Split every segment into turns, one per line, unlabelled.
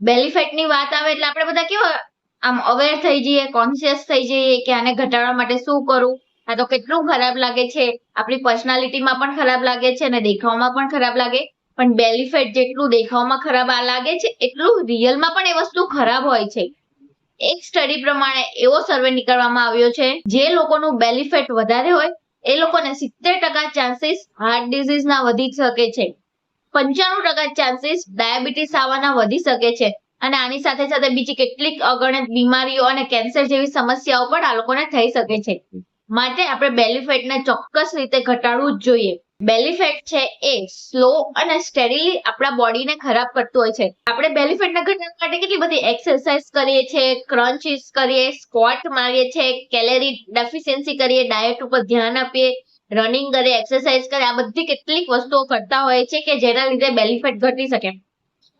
બેલી ફેટની વાત આવે એટલે આપણે બધા કેવા આમ અવેર થઈ જઈએ કોન્શિયસ થઈ જઈએ કે આને ઘટાડવા માટે શું કરું? આ તો કેટલું ખરાબ લાગે છે. આપણી પર્સનાલિટીમાં પણ ખરાબ લાગે છે અને દેખાવમાં પણ ખરાબ લાગે. પણ બેલી ફેટ જેટલું દેખાવમાં ખરાબ આ લાગે છે, એટલું રિયલમાં પણ એ વસ્તુ ખરાબ હોય છે. એક સ્ટડી પ્રમાણે એવો સર્વે નીકળવામાં આવ્યો છે, જે લોકોનું બેલી ફેટ વધારે હોય, એ લોકોને સિત્તેર ટકા ચાન્સીસ હાર્ટ ડિઝીઝના વધી શકે છે. પંચાણું ટકા ચાન્સીસ ડાયાબિટીસ આવવાના વધી શકે છે. અને આની સાથે સાથે બીજી કેટલીક અગણિત બીમારીઓ અને કેન્સર જેવી સમસ્યાઓ પણ આ લોકોને થઈ શકે છે. માટે આપણે બેલી ફેટને ચોક્કસ રીતે ઘટાડવું જ જોઈએ. બેલી ફેટ છે એ સ્લો અને સ્ટેડીલી આપણા બોડીને ખરાબ કરતું હોય છે. આપણે બેલી ફેટને ઘટાડવા માટે કેટલી બધી એક્સરસાઇઝ કરીએ છીએ ક્રન્ચીસ કરીએ સ્ક્વોટ મારીએ છીએ કેલેરી ડેફિશિયન્સી કરીએ ડાયટ ઉપર ધ્યાન આપીએ રનિંગ કરે એક્સરસાઇઝ કરે, આ બધી કેટલીક વસ્તુઓ કરતા હોય છે કે જેના લીધે બેલી ઘટી શકે.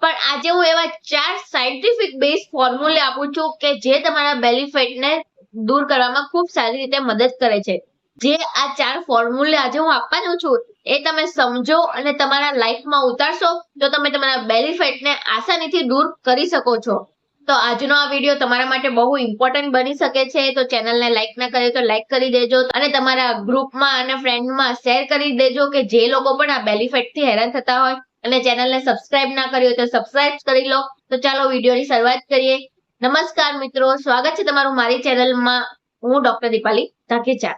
પણ આજે હું એવા ચાર સાયન્ટિફિક બેઝ ફોર્મ્યુલે આપું છું કે જે તમારા બેલી દૂર કરવામાં ખૂબ સારી રીતે મદદ કરે છે. જે આ ચાર ફોર્મ્યુલે આજે હું આપવાનું છું, એ તમે સમજો અને તમારા લાઈફમાં ઉતારશો, તો તમે તમારા બેલી આસાનીથી દૂર કરી શકો છો. તો આજનો આ વીડિયો તમારા માટે બહુ ઇમ્પોર્ટન્ટ બની શકે છે. તો ચેનલને લાઈક ના કરે તો લાઈક કરી દેજો અને તમારા ગ્રુપમાં અને ફ્રેન્ડમાં શેર કરી દેજો કે જે લોકો પણ આ બેનિફિટથી હેરાન થતા હોય અને ચેનલને સબસ્ક્રાઇબ ના કરી હોય તો સબસ્ક્રાઇબ કરી લો. તો ચાલો વિડીયોની શરૂઆત કરીએ. નમસ્કાર મિત્રો, સ્વાગત છે તમારું મારી ચેનલમાં હું ડોક્ટર દીપાલી ધાકેચા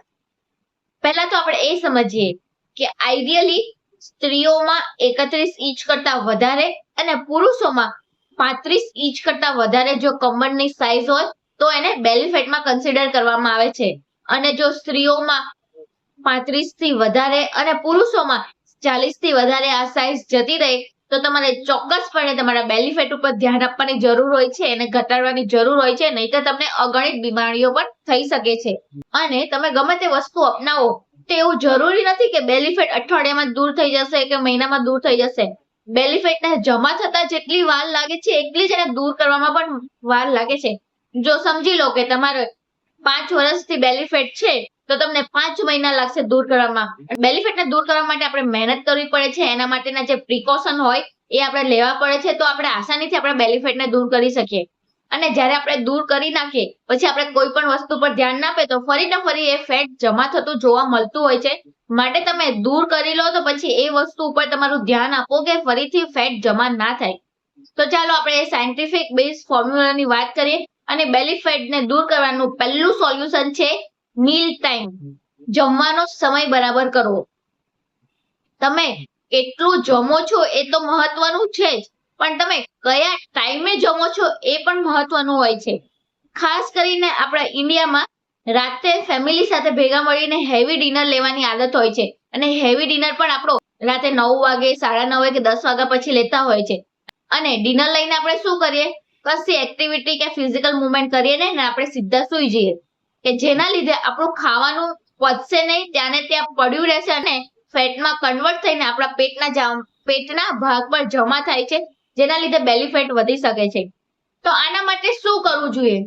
પહેલા તો આપણે એ સમજીએ કે આઈડિયલી સ્ત્રીઓમાં એકત્રીસ ઇંચ કરતા વધારે અને પુરુષોમાં પાંત્રીસ ઇંચ કરતા વધારે જો કમરની સાઇઝ હોય, તો એને બેલી ફેટમાં કન્સિડર કરવામાં આવે છે. અને જો સ્ત્રીઓમાં પાંત્રીસથી વધારે અને પુરુષોમાં ચાલીસથી વધારે આ સાઇઝ જતી રહે, તો તમારે ચોક્કસપણે તમારા બેલી ફેટ ઉપર ધ્યાન આપવાની જરૂર હોય છે, એને ઘટાડવાની જરૂર હોય છે નહીં તો તમને અગણિત બીમારીઓ પણ થઈ શકે છે. અને તમે ગમે તે વસ્તુ અપનાવો, તો એવું જરૂરી નથી કે બેલી ફેટ અઠવાડિયામાં દૂર થઈ જશે કે મહિનામાં દૂર થઈ જશે. બેલી ફેટને જમા થતા જેટલી વાર લાગે છે, એટલી જ એને દૂર કરવામાં પણ વાર લાગે છે. જો સમજી લો કે તમારે પાંચ વર્ષથી બેલી ફેટ છે, તો તમને પાંચ મહિના લાગશે દૂર કરવામાં. બેલી ફેટને દૂર કરવા માટે આપણે મહેનત કરવી પડે છે, એના માટેના જે પ્રિકોશન હોય, એ આપણે લેવા પડે છે, તો આપણે આસાનીથી આપણા બેલી ફેટને દૂર કરી શકીએ. અને જ્યારે આપણે દૂર કરી નાખીએ, પછી આપણે કોઈ પણ વસ્તુ પર ધ્યાન ના આપે તો ફરી ને ફરી એ ફેટ જમા થતું જોવા મળતું હોય છે. માટે તમે દૂર કરી લો તો પછી એ વસ્તુ ઉપર તમારું ધ્યાન આપો કે ફરીથી ફેટ જમા ના થાય. તો ચાલો આપણે સાયન્ટિફિક બેઝ ફોર્મ્યુલાની વાત કરીએ અને બેલી ફેટને દૂર કરવાનું પહેલું સોલ્યુશન છે મીલ ટાઈમ જમવાનો સમય બરાબર કરવો. તમે કેટલું જમો છો એ તો મહત્વનું છે જ. પણ તમે કયા ટાઈમે જમો છો એ પણ મહત્વનું હોય છે. ખાસ કરીને આપણા ઇન્ડિયામાં રાતે ફેમિલી સાથે ભેગા મળીને હેવી ડિનર લેવાની આદત હોય છે. અને હેવી ડિનર પણ આપણો રાતે નવ વાગે, સાડા નવ કે દસ વાગ્યા પછી લેતા હોય છે. અને ડિનર લઈને આપણે શું કરીએ? કશી એક્ટિવિટી કે ફિઝિકલ મુવમેન્ટ કરીએ ને આપણે સીધા સુઈ જઈએ. કે જેના લીધે આપણું ખાવાનું પચશે નહીં ત્યાં ત્યાં પડ્યું રહેશે અને ફેટમાં કન્વર્ટ થઈને આપણા પેટના પેટના ભાગ પર જમા થાય છે. જેના લીધે બેલી ફેટ વધી શકે છે. તો આના માટે શું કરવું જોઈએ?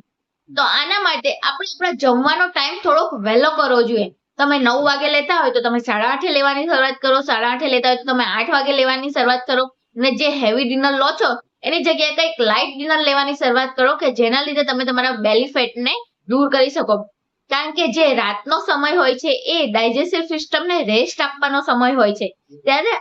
તો આના માટે આપણે આપણા જમવાનો ટાઈમ થોડોક વહેલો કરવો જોઈએ. તમે નવ વાગે લેતા હોય તો તમે સાડા આઠે લેવાની શરૂઆત કરો. સાડા આઠે લેતા હોય તો તમે આઠ વાગે લેવાની શરૂઆત કરો. અને જે હેવી ડિનર લો છો, એની જગ્યાએ કંઈક લાઇટ ડિનર લેવાની શરૂઆત કરો કે જેના લીધે તમે તમારા બેલી ફેટને દૂર કરી શકો. કારણ કે જે રાતનો સમય હોય છે, એ ડાયજેસ્ટિવ સિસ્ટમને રેસ્ટ આપવાનો સમય હોય છે. ત્યારે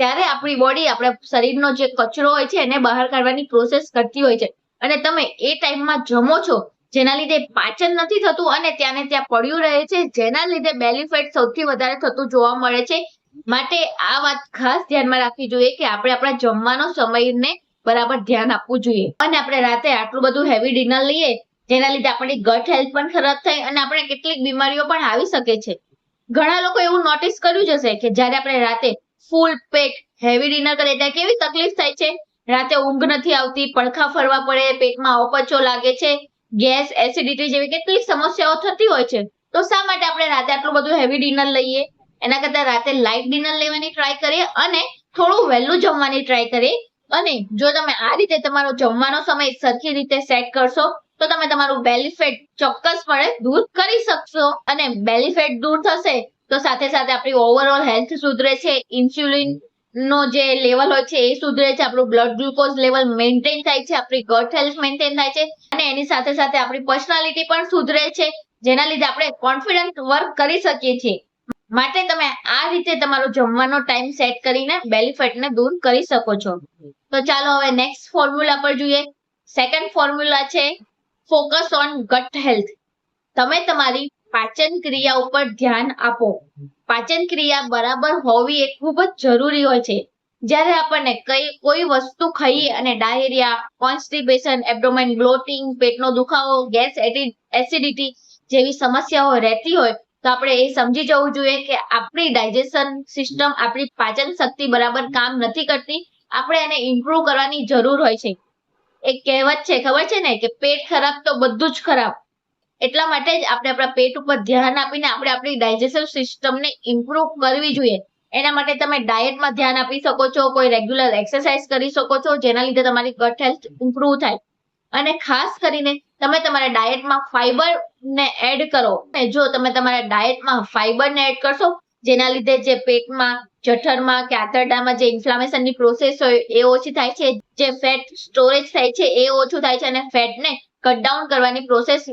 ત્યારે આપણી બોડી આપણા શરીરનો જે કચરો હોય છે, એને બહાર કાઢવાની પ્રોસેસ કરતી હોય છે. અને તમે એ ટાઈમમાં જમો છો, જેના લીધે પાચન નથી થતું અને ત્યાં ને ત્યાં પડ્યું રહે છે, જેના લીધે બેલી સૌથી વધારે થતું જોવા મળે છે. માટે આ વાત ખાસ ધ્યાનમાં રાખવી જોઈએ કે આપણે આપણા જમવાનો સમયને બરાબર ધ્યાન આપવું જોઈએ. અને આપણે રાતે આટલું બધું હેવી ડિનર લઈએ, જેના લીધે આપણી ગટ હેલ્થ પણ ખરાબ થાય અને આપણે કેટલીક બીમારીઓ પણ આવી શકે છે. ઘણા લોકો એવું નોટિસ કર્યું જ હશે કે જ્યારે આપણે રાતે ફૂલ પેટ હેવી ડિનર કરે. ત્યાં કેવી તકલીફ થાય છે? રાતે ઊંઘ નથી આવતી, પડખા ફરવા પડે, પેટમાં અપચો લાગે છે, ગેસ એસિડિટી જેવી કેટલીક સમસ્યાઓ થતી હોય છે. તો શા માટે આપણે રાતે આટલું બધું હેવી ડિનર લઈએ? એના કરતા રાતે લાઇટ ડિનર લેવાની ટ્રાય કરીએ અને થોડું વહેલું જમવાની ટ્રાય કરીએ. અને જો તમે આ રીતે તમારો જમવાનો સમય સરખી રીતે સેટ કરશો તો તમે તમારું બેલી ફેટ ચોક્કસપણે દૂર કરી શકશો અને બેલી ફેટ દૂર થશે તો સાથે સાથે આપણી ઓવરઓલ હેલ્થ સુધરે છે ઇન્સ્યુલિન નો જે લેવલ હોય છે એ સુધરે છે, આપણું બ્લડ ગ્લુકોઝ લેવલ મેન્ટેન થાય છે, આપણી ગટ હેલ્થ મેન્ટેન થાય છે અને એની સાથે સાથે આપણી પર્સનાલિટી પણ સુધરે છે, જેના લીધે આપણે કોન્ફિડન્ટ વર્ક કરી શકીએ છીએ. માટે તમે આ રીતે તમારો જમવાનો ટાઈમ સેટ કરીને બેલી ફેટને દૂર કરી શકો છો. તો ચાલો હવે નેક્સ્ટ ફોર્મ્યુલા પર જોઈએ. સેકન્ડ ફોર્મ્યુલા છે ફોકસ ઓન ગટ હેલ્થ તમે તમારી પાચન ક્રિયા ઉપર ધ્યાન આપો. પાચન ક્રિયા બરાબર હોવી એ ખૂબ જ જરૂરી હોય છે. જ્યારે આપણને કઈ, કોઈ વસ્તુ ખાઈએ અને ડાયરિયા, કોન્સ્ટિપેશન, એબડોમેન બ્લોટિંગ, પેટનો દુખાવો, ગેસ એસિડિટી જેવી સમસ્યાઓ રહેતી હોય, તો આપણે એ સમજી જવું જોઈએ કે આપણી ડાયજેશન સિસ્ટમ, આપણી પાચન શક્તિ બરાબર કામ નથી કરતી. આપણે એને ઇમ્પ્રુવ કરવાની જરૂર હોય છે. એક કહેવત છે, ખબર છે ને, કે પેટ ખરાબ તો બધું જ ખરાબ. એટલા માટે જ આપણે આપણા પેટ ઉપર ધ્યાન આપીને આપણે આપણી ડાયજેસ્ટિવ સિસ્ટમને ઇમ્પ્રુવ કરવી જોઈએ. એના માટે તમે ડાયટમાં ધ્યાન આપી શકો છો, કોઈ રેગ્યુલર એક્સરસાઇઝ કરી શકો છો, જેના લીધે તમારી ગટ હેલ્થ ઇમ્પ્રુવ થાય. અને ખાસ કરીને તમે તમારા ડાયટમાં ફાઈબર ને એડ કરો. ને જો તમે તમારા ડાયટમાં ફાઈબર ને એડ કરશો જેના લીધે જે પેટમાં, જઠરમાં કે આંતરડામાં જે ઇન્ફ્લામેશનની પ્રોસેસ હોય એ ઓછી થાય છે, જે ફેટ સ્ટોરેજ થાય છે એ ઓછું થાય છે અને ફેટને કટ ડાઉન કરવાની પ્રોસેસ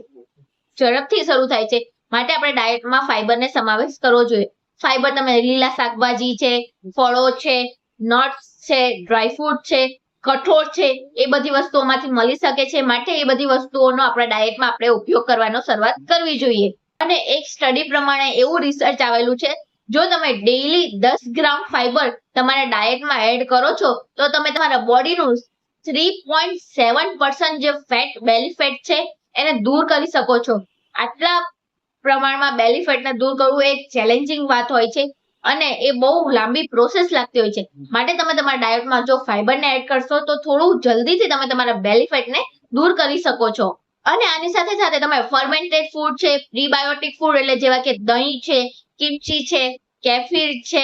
ઝડપથી શરૂ થાય છે. માટે આપણે ડાયટમાં ફાઈબરને સમાવેશ કરવો જોઈએ. ફાઈબર તમે લીલા શાકભાજી છે, ફળો છે નટ્સ છે ડ્રાયફ્રૂટ છે, કઠોળ છે, એ બધી વસ્તુઓમાંથી મળી શકે છે. માટે એ બધી વસ્તુઓનો આપણા ડાયટમાં આપણે ઉપયોગ કરવાનો શરૂઆત કરવી જોઈએ. અને એક સ્ટડી પ્રમાણે એવું રિસર્ચ આવેલું છે જો તમે ડેઈલી દસ ગ્રામ ફાઈબર તમારા ડાયટમાં એડ કરો છો, તો તમે તમારા બોડીનું થ્રી પોઈન્ટ સેવન પર્સન્ટ જે ફેટ બેલી ફેટ છે, એને દૂર કરી શકો છો. આટલા પ્રમાણમાં બેલી ફેટને દૂર કરવું એ ચેલેન્જિંગ વાત હોય છે અને એ બહુ લાંબી પ્રોસેસ લાગતી હોય છે. માટે તમે તમારા ડાયટમાં જો ફાઈબરને એડ કરશો, તો થોડું જલ્દીથી તમે તમારા બેલી ફેટને દૂર કરી શકો છો. અને આની સાથે સાથે તમે ફર્મેન્ટેડ ફૂડ છે પ્રીબાયોટિક ફૂડ એટલે જેવા કે દહીં છે, કિમચી છે, કેફીર છે,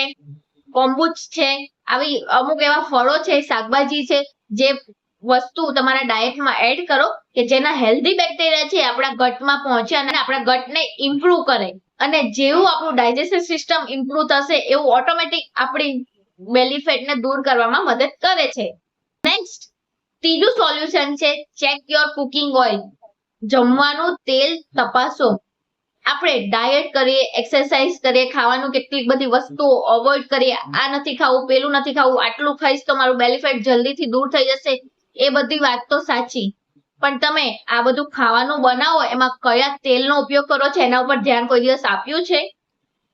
કોમ્બુચ છે, આવી અમુક એવા ફળો છે, શાકભાજી છે, જે વસ્તુ તમારા ડાયટમાં એડ કરો કે જેના હેલ્ધી બેક્ટેરિયા છે આપણા ગટમાં પહોંચે અને આપણા ગટને ઇમ્પ્રુવ કરે. અને જેવું આપણું ડાયજેસ્ટિવ સિસ્ટમ ઇમ્પ્રુવ થશે એવું ઓટોમેટિક આપણી બેલી ફેટને દૂર કરવામાં મદદ કરે છે. નેક્સ્ટ ત્રીજું સોલ્યુશન છે ચેક યોર કુકિંગ ઓઇલ જમવાનું તેલ તપાસો. આપણે ડાયટ કરીએ એક્સરસાઇઝ કરીએ, ખાવાનું કેટલીક બધી વસ્તુઓ અવોઇડ કરીએ. આ નથી ખાવું, પેલું નથી ખાવું, આટલું ખાઈશ તો મારું બેલિફેટ જલ્દીથી દૂર થઈ જશે. એ બધી વાત તો સાચી. પણ તમે આ બધું ખાવાનું બનાવો, એમાં કયા તેલનો ઉપયોગ કરો છો, એના ઉપર ધ્યાન કોઈ દિવસ આપ્યું છે?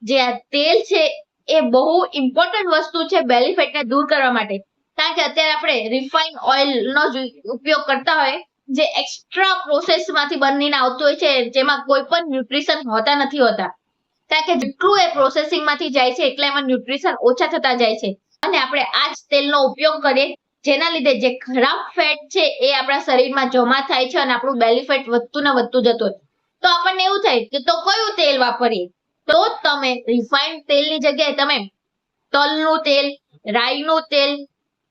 જે આ તેલ છે, એ બહુ ઇમ્પોર્ટન્ટ વસ્તુ છે બેલી ફેટને દૂર કરવા માટે. કારણ કે અત્યારે આપણે રિફાઇન ઓઇલનો ઉપયોગ કરતા હોય જે એક્સ્ટ્રા પ્રોસેસમાંથી બનીને આવતું હોય છે, જેમાં કોઈ પણ ન્યુટ્રિશન હોતા નથી હોતા. કારણ કે જેટલું એ પ્રોસેસિંગમાંથી જાય છે, એટલે એમાં ન્યુટ્રિશન ઓછા થતા જાય છે. અને આપણે આ જ તેલનો ઉપયોગ કરીએ, જેના લીધે જે ખરાબ ફેટ છે, એ આપણા શરીરમાં જમા થાય છે અને આપણું બેલી ફેટ વધતું ને વધતું જતું તો આપણને એવું થાય કે તો કયું તેલ વાપરીએ? તો તમે રિફાઇન્ડ તેલની જગ્યાએ તમે તલનું તેલ, રાઈનું તેલ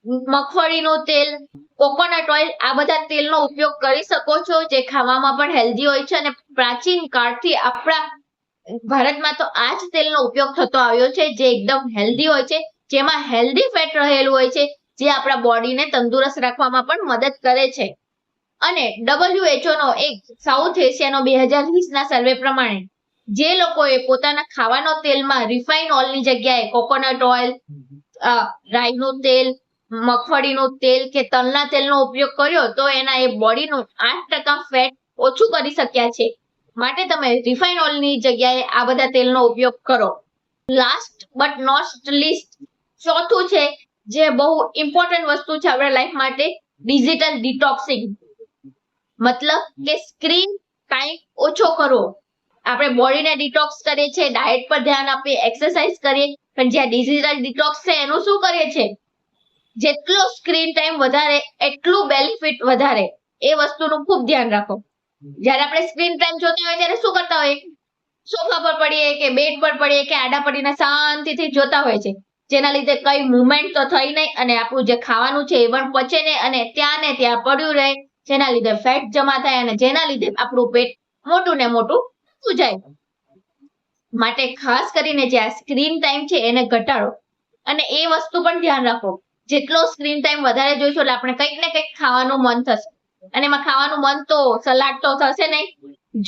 મગફળીનું તેલ, કોકોનટ ઓઇલ, આ બધા તેલનો ઉપયોગ કરી શકો છો, જે ખાવામાં પણ હેલ્ધી હોય છે અને પ્રાચીન કાળથી આપણા ભારતમાં તો આ જ તેલનો ઉપયોગ થતો આવ્યો છે, જે એકદમ હેલ્ધી હોય છે, જેમાં હેલ્ધી ફેટ રહેલું હોય છે, જે આપણા બોડીને તંદુરસ્ત રાખવામાં પણ મદદ કરે છે. અને ડબલ્યુએચઓ નો એક સાઉથ એશિયાનો બે હજાર વીસના સર્વે પ્રમાણે, જે લોકોએ પોતાના ખાવાનો તેલમાં રિફાઇન ઓઇલની જગ્યાએ કોકોનટ ઓઇલ રાઈનું તેલ મગફળીનું તેલ કે તલના તેલનો ઉપયોગ કર્યો તો એના એ બોડીનું આઠ ટકા ફેટ ઓછું કરી શક્યા છે. માટે તમે રિફાઇન ઓઇલની જગ્યાએ આ બધા તેલનો ઉપયોગ કરો. લાસ્ટ બટ નોટ લિસ્ટ ચોથું છે જે બહુ ઇમ્પોર્ટન્ટ વસ્તુ છે આપણા લાઈફ માટે ડિજિટલ ડિટોક્સિંગ મતલબ કે સ્ક્રીન ટાઈમ ઓછો કરવો આપણે બોડીને ડિટોક્સ કરીએ છીએ ડાયટ પર ધ્યાન આપીએ એક્સરસાઇઝ કરીએ, પણ જ્યાં ડિજિટલ ડિટોક્સ છે, એનું શું કરીએ છીએ? જેટલો સ્ક્રીન ટાઈમ વધારે, એટલું બેનિફિટ વધારે. એ વસ્તુનું ખૂબ ધ્યાન રાખો. જ્યારે આપણે સ્ક્રીન ટાઈમ જોતા હોય ત્યારે શું કરતા હોય? સોફા પર પડીએ કે બેડ પર પડીએ કે આડા પડીને શાંતિથી જોતા હોય છે. જેના લીધે કઈ મુવમેન્ટ તો થઈ નહીં અને આપણું જે ખાવાનું છે એ પણ પચે નહીં અને ત્યાં ને ત્યાં પડ્યું રહે. જેના લીધે ફેટ જમા થાય અને જેના લીધે આપણું પેટ મોટું ને મોટું સૂજાય. માટે ખાસ કરીને જે આ સ્ક્રીન ટાઈમ છે એને ઘટાડો. અને એ વસ્તુ પણ ધ્યાન રાખો. જેટલો સ્ક્રીન ટાઈમ વધારે જોઈશું એટલે આપણે કંઈક ને કંઈક ખાવાનું મન થશે. અને એમાં ખાવાનું મન તો સલાડ તો થશે નહીં.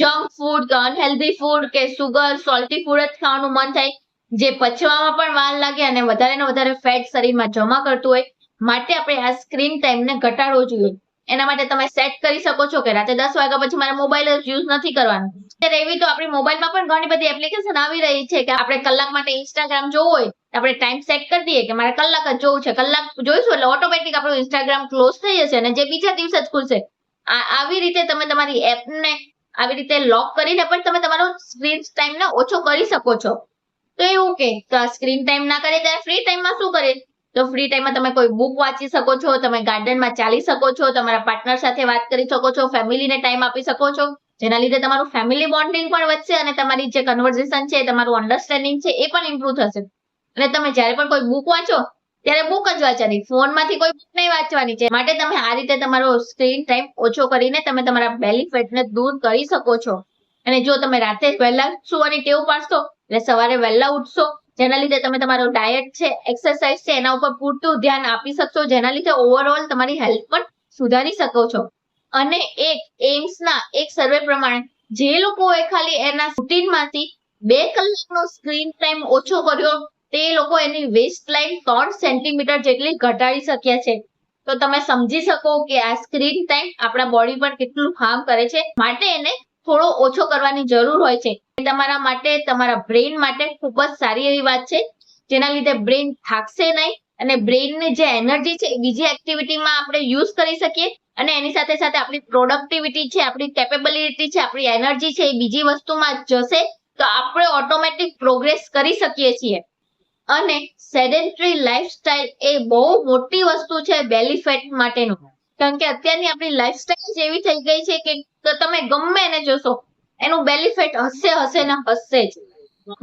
જંક ફૂડ અનહેલ્ધી ફૂડ કે સુગર સોલ્ટી ફૂડ જ ખાવાનું મન થાય. જે પચવામાં પણ વાર લાગે અને વધારે ને વધારે ફેટ શરીરમાં જમા કરતું હોય, માટે આપણે આ સ્ક્રીન ટાઈમને ઘટાડવો જોઈએ. એના માટે તમે સેટ કરી શકો છો કે રાતે દસ વાગ્યા પછી મારે મોબાઈલ યુઝ નથી કરવાનો. અત્યારે એવી તો આપણી મોબાઈલમાં પણ ઘણી બધી એપ્લિકેશન આવી રહી છે કે આપણે કલાક માટે ઇન્સ્ટાગ્રામ જોવું હોય આપણે ટાઈમ સેટ કરી દઈએ કે મારે કલાક જ જોવું છે. કલાક જોઈશું એટલે ઓટોમેટિક આપણું ઇન્સ્ટાગ્રામ ક્લોઝ થઈ જશે અને જે બીજા દિવસે જ ખુલશે. આવી રીતે તમે તમારી એપને આવી રીતે લોક કરીને પણ તમે તમારો સ્ક્રીન ટાઈમને ઓછો કરી શકો છો. તો એવું કે, તો આ સ્ક્રીન ટાઈમ ના કરે ત્યારે ફ્રી ટાઈમમાં શું કરે તો ફ્રી ટાઈમમાં તમે કોઈ બુક વાંચી શકો છો, તમે ગાર્ડનમાં ચાલી શકો છો, તમારા પાર્ટનર સાથે વાત કરી શકો છો ફેમિલીને ટાઈમ આપી શકો છો. જેના લીધે તમારું ફેમિલી બોન્ડિંગ પણ વધશે અને તમારી જે કન્વર્ઝેશન છે, તમારું અન્ડરસ્ટેન્ડિંગ છે, એ પણ ઇમ્પ્રુવ થશે. અને તમે જ્યારે પણ કોઈ બુક વાંચો, ત્યારે બુક જ વાંચવાની. ફોનમાંથી કોઈ બુક નહીં વાંચવાની. છે માટે તમે આ રીતે તમારો સ્ક્રીન ટાઈમ ઓછો કરીને તમે તમારા બેલી ફેટને દૂર કરી શકો છો. અને જો તમે રાતે વહેલા સુવાની ટેવ પાડશો, એટલે સવારે વહેલા ઉઠશો, જેના લીધે તમે તમારો ડાયટ છે એક્સરસાઇઝ છે, એના ઉપર પૂરતું ધ્યાન આપી શકશો, જેના લીધે ઓવરઓલ તમારી હેલ્થ પણ સુધારી શકો છો. અને એક એમ્સના એક સર્વે પ્રમાણે, જે લોકોએ ખાલી એના રૂટીનમાંથી બે કલાકનો સ્ક્રીન ટાઈમ ઓછો કર્યો તે લોકો એની વેસ્ટ લાઇન ત્રણ સેન્ટીમીટર જેટલી ઘટાડી શક્યા છે. તો તમે સમજી શકો કે આ સ્ક્રીન ટાઈમ આપણા બોડી પર કેટલું હાર્મ કરે છે. માટે એને થોડો ઓછો કરવાની જરૂર હોય છે. તમારા માટે, તમારા બ્રેઇન માટે ખૂબ જ સારી એવી વાત છે. જેના લીધે બ્રેઇન થાકશે નહીં અને બ્રેઇનની જે એનર્જી છે એ બીજી એક્ટિવિટીમાં આપણે યુઝ કરી શકીએ. અને એની સાથે સાથે આપણી પ્રોડક્ટિવિટી છે, આપણી કેપેબિલિટી છે, આપણી એનર્જી છે એ બીજી વસ્તુમાં જશે. તો આપણે ઓટોમેટિક પ્રોગ્રેસ કરી શકીએ છીએ. અને સેડેન્ટરી લાઈફસ્ટાઈલ એ બહુ મોટી વસ્તુ છે બેલી ફેટ માટેનું. કારણ કે અત્યારની આપણી લાઈફસ્ટાઈલ જ એવી થઈ ગઈ છે કે તમે ગમે એને જોશો, એનું બેલી ફેટ હશે હશે ને હશે જ.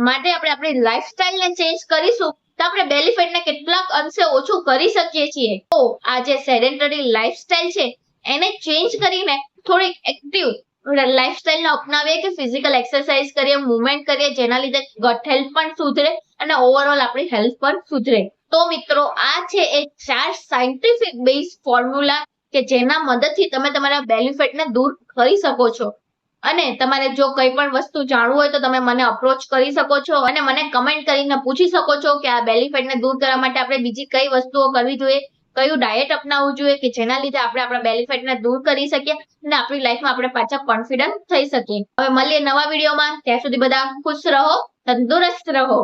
માટે આપણે આપણી લાઈફસ્ટાઈલને ચેન્જ કરીશું તો આપણે બેલી ફેટને કેટલાક અંશે ઓછું કરી શકીએ છીએ. તો આ જે સેડેન્ટરી લાઈફસ્ટાઈલ છે, એને ચેન્જ કરીને થોડીક એક્ટિવ લાઈફસ્ટાઈલને અપનાવીએ કે ફિઝિકલ એક્સરસાઇઝ કરીએ મુવમેન્ટ કરીએ, જેના લીધે ગટ હેલ્થ પણ સુધરે અને ઓવરઓલ આપણી હેલ્થ પણ સુધરે. તો મિત્રો, આ છે એ ચાર સાયન્ટિફિક બેઝ ફોર્મ્યુલા કે જેના મદદથી તમે તમારા બેલી ફેટને દૂર કરી શકો છો. અને તમારે જો કંઈ પણ વસ્તુ જાણવું હોય તો તમે મને અપ્રોચ કરી શકો છો અને મને કમેન્ટ કરીને પૂછી શકો છો કે આ બેલી ફેટને દૂર કરવા માટે આપણે બીજી કઈ વસ્તુઓ કરવી જોઈએ. કયું ડાયટ અપનાવવું જોઈએ કે જેના લીધે આપણે આપણા બેલી ફેટને દૂર કરી શકીએ અને આપણી લાઈફમાં આપણે પાછા કોન્ફિડન્ટ થઈ શકીએ. હવે મળીએ નવા વિડીયોમાં ત્યાં સુધી બધા ખુશ રહો, તંદુરસ્ત રહો.